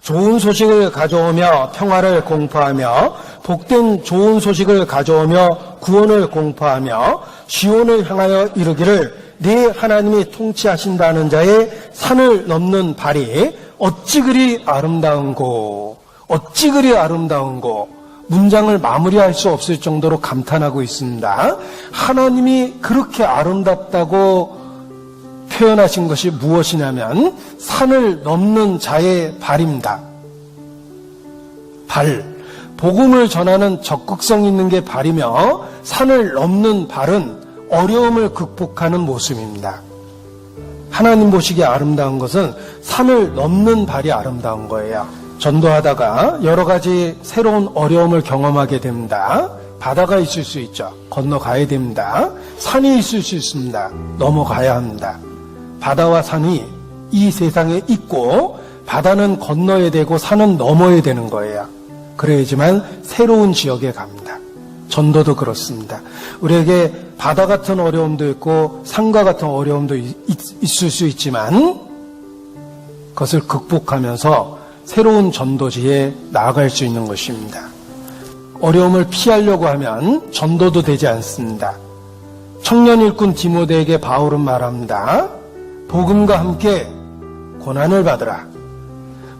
좋은 소식을 가져오며 평화를 공포하며 복된 좋은 소식을 가져오며 구원을 공포하며 시온을 향하여 이르기를 네 하나님이 통치하신다는 자의 산을 넘는 발이 어찌 그리 아름다운고 어찌 그리 아름다운고 문장을 마무리할 수 없을 정도로 감탄하고 있습니다. 하나님이 그렇게 아름답다고 표현하신 것이 무엇이냐면 산을 넘는 자의 발입니다. 발. 복음을 전하는 적극성 있는 게 발이며 산을 넘는 발은 어려움을 극복하는 모습입니다. 하나님 보시기에 아름다운 것은 산을 넘는 발이 아름다운 거예요. 전도하다가 여러 가지 새로운 어려움을 경험하게 됩니다. 바다가 있을 수 있죠. 건너가야 됩니다. 산이 있을 수 있습니다. 넘어가야 합니다. 바다와 산이 이 세상에 있고 바다는 건너야 되고 산은 넘어야 되는 거예요. 그래야지만 새로운 지역에 갑니다. 전도도 그렇습니다. 우리에게 바다 같은 어려움도 있고 산과 같은 어려움도 있, 있을 수 있지만 그것을 극복하면서 새로운 전도지에 나아갈 수 있는 것입니다. 어려움을 피하려고 하면 전도도 되지 않습니다. 청년 일꾼 디모데에게 바울은 말합니다. 복음과 함께 고난을 받으라.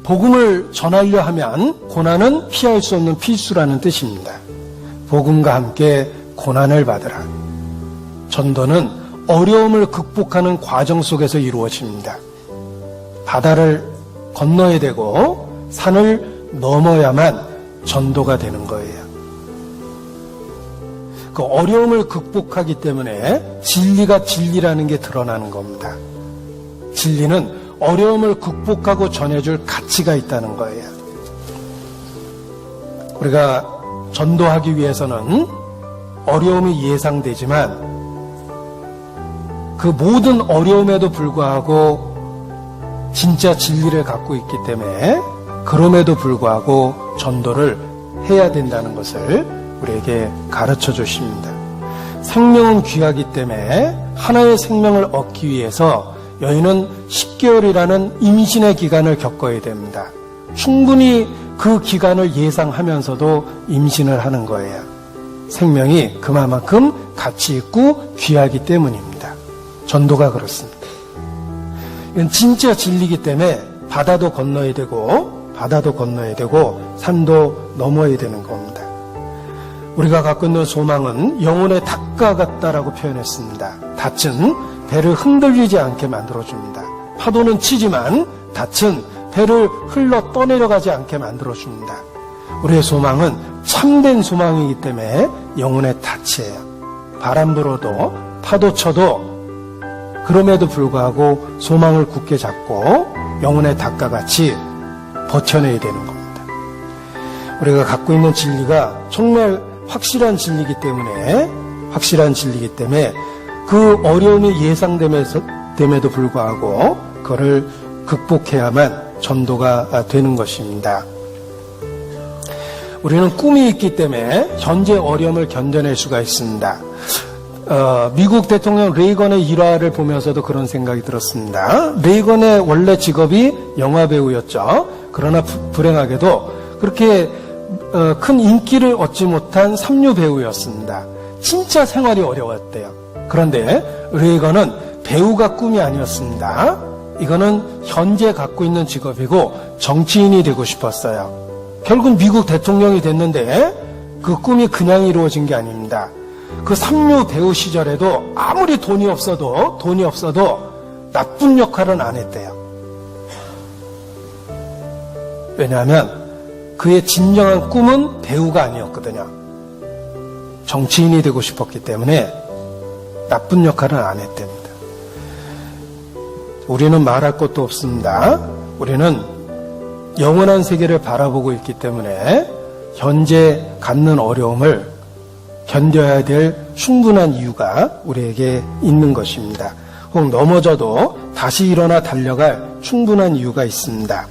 복음을 전하려 하면 고난은 피할 수 없는 필수라는 뜻입니다. 복음과 함께 고난을 받으라. 전도는 어려움을 극복하는 과정 속에서 이루어집니다. 바다를 건너야 되고 산을 넘어야만 전도가 되는 거예요. 그 어려움을 극복하기 때문에 진리가 진리라는 게 드러나는 겁니다. 진리는 어려움을 극복하고 전해줄 가치가 있다는 거예요. 우리가 전도하기 위해서는 어려움이 예상되지만 그 모든 어려움에도 불구하고 진짜 진리를 갖고 있기 때문에 그럼에도 불구하고 전도를 해야 된다는 것을 우리에게 가르쳐 주십니다. 생명은 귀하기 때문에 하나의 생명을 얻기 위해서 여인은 10개월이라는 임신의 기간을 겪어야 됩니다. 충분히 그 기간을 예상하면서도 임신을 하는 거예요. 생명이 그만큼 가치 있고 귀하기 때문입니다. 전도가 그렇습니다. 이건 진짜 진리기 때문에 바다도 건너야 되고 바다도 건너야 되고 산도 넘어야 되는 겁니다. 우리가 갖고 있는 소망은 영혼의 닭과 같다라고 표현했습니다. 닻은 배를 흔들리지 않게 만들어줍니다. 파도는 치지만 닻은 배를 흘러 떠내려가지 않게 만들어줍니다. 우리의 소망은 참된 소망이기 때문에 영혼의 닻이에요. 바람 불어도 파도 쳐도 그럼에도 불구하고 소망을 굳게 잡고 영혼의 닭과 같이 버텨내야 되는 겁니다. 우리가 갖고 있는 진리가 정말 확실한 진리이기 때문에 확실한 진리이기 때문에 그 어려움이 예상됨에도 불구하고 그거를 극복해야만 전도가 되는 것입니다. 우리는 꿈이 있기 때문에 현재 어려움을 견뎌낼 수가 있습니다. 어, 미국 대통령 레이건의 일화를 보면서도 그런 생각이 들었습니다. 레이건의 원래 직업이 영화 배우였죠. 그러나 부, 불행하게도 그렇게 어, 큰 인기를 얻지 못한 삼류 배우였습니다. 진짜 생활이 어려웠대요. 그런데 레이건은 배우가 꿈이 아니었습니다. 이거는 현재 갖고 있는 직업이고 정치인이 되고 싶었어요. 결국 미국 대통령이 됐는데 그 꿈이 그냥 이루어진 게 아닙니다. 그 삼류 배우 시절에도 아무리 돈이 없어도 돈이 없어도 나쁜 역할은 안 했대요. 왜냐하면 그의 진정한 꿈은 배우가 아니었거든요. 정치인이 되고 싶었기 때문에 나쁜 역할은 안 했답니다. 우리는 말할 것도 없습니다. 우리는 영원한 세계를 바라보고 있기 때문에 현재 갖는 어려움을 견뎌야 될 충분한 이유가 우리에게 있는 것입니다. 혹 넘어져도 다시 일어나 달려갈 충분한 이유가 있습니다.